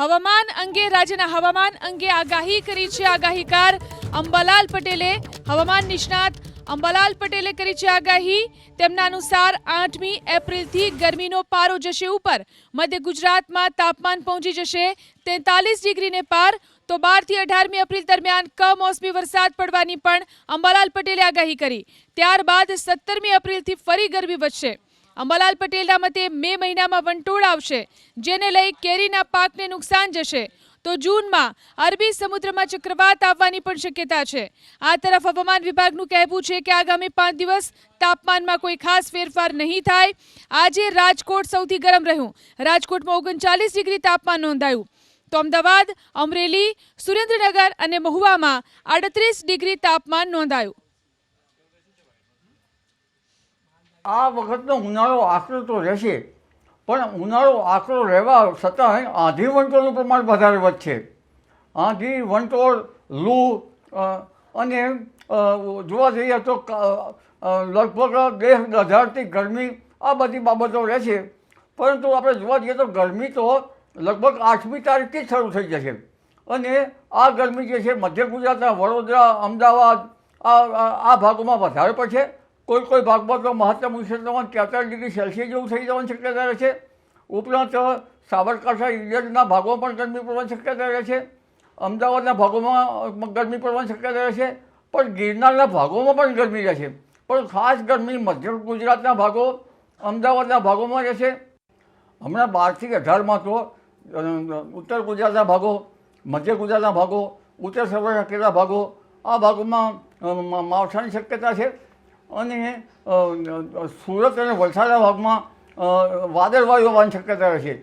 હવામાન અંગે રાજ્યના હવામાન અંગે આગાહી કરી છે આગાહીકાર અંબાલાલ પટેલે. હવામાન નિષ્ણાત અંબાલાલ પટેલે કરી છે આગાહી. તેમના અનુસાર આઠમી એપ્રિલથી ગરમીનો પારો જશે ઉપર. મધ્ય ગુજરાતમાં તાપમાન પહોંચી જશે તેતાલીસ ડિગ્રીને પાર. તો બારથી અઢારમી એપ્રિલ દરમિયાન કમોસમી વરસાદ પડવાની પણ અંબાલાલ પટેલે આગાહી કરી. ત્યારબાદ સત્તરમી એપ્રિલથી ફરી ગરમી વધશે. અંબાલાલ પટેલના મતે મે મહિનામાં વંટોળ આવશે, જેને લઈ કેરીના પાકને નુકસાન જશે. તો જૂનમાં અરબી સમુદ્રમાં ચક્રવાત આવવાની પણ શક્યતા છે. આ તરફ હવામાન વિભાગનું કહેવું છે કે આગામી પાંચ દિવસ તાપમાનમાં કોઈ ખાસ ફેરફાર નહીં થાય. આજે રાજકોટ સૌથી ગરમ રહ્યું. રાજકોટમાં ઓગણચાલીસ ડિગ્રી તાપમાન નોંધાયું. તો અમદાવાદ, અમરેલી, સુરેન્દ્રનગર અને મહુવામાં આડત્રીસ ડિગ્રી તાપમાન નોંધાયું. આ વખતનો ઉનાળો આકરો તો રહેશે, પણ ઉનાળો આકરો રહેવા છતાં આંધી વંટોળનું પ્રમાણ વધારે વધશે. આંધી વંટોળ લૂ અને જોવા જઈએ તો લગભગ દેહ દધાડતી ગરમી આ બધી બાબતો રહેશે. પરંતુ આપણે જોવા જઈએ તો ગરમી તો લગભગ આઠમી તારીખથી શરૂ થઈ જશે. અને આ ગરમી જે છે, મધ્ય ગુજરાતના વડોદરા, અમદાવાદ, આ, આ- આ ભાગોમાં વધારે પડશે. કોઈ કોઈ ભાગમાં તો મહત્તમ ઉષ્ણતામાન તેતાલીસ ડિગ્રી સેલ્સિયસ જેવું થઈ જવાની શક્યતા રહે છે. ઉપરાંત સાબરકાંઠા ઇન્ડિયનના ભાગોમાં પણ ગરમી પડવાની શક્યતા રહે છે. અમદાવાદના ભાગોમાં ગરમી પડવાની શક્યતા રહે છે. પણ ગિરનારના ભાગોમાં પણ ગરમી રહેશે પણ ખાસ ગરમી મધ્ય ગુજરાતના ભાગો, અમદાવાદના ભાગોમાં રહેશે હમણાં બારથી અઢારમાં તો ઉત્તર ગુજરાતના ભાગો, મધ્ય ગુજરાતના ભાગો, ઉત્તર સૌરાષ્ટ્રના ભાગો, આ ભાગોમાં માવઠાની શક્યતા છે. અને સુરત અને વલસાડના ભાગમાં વાદળવાયુ હોવાની શક્યતા રહેશે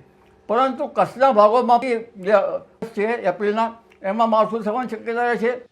પરંતુ કચ્છના ભાગોમાં જે છે એપ્રિલના, એમાં માવઠું થવાની શક્યતા છે.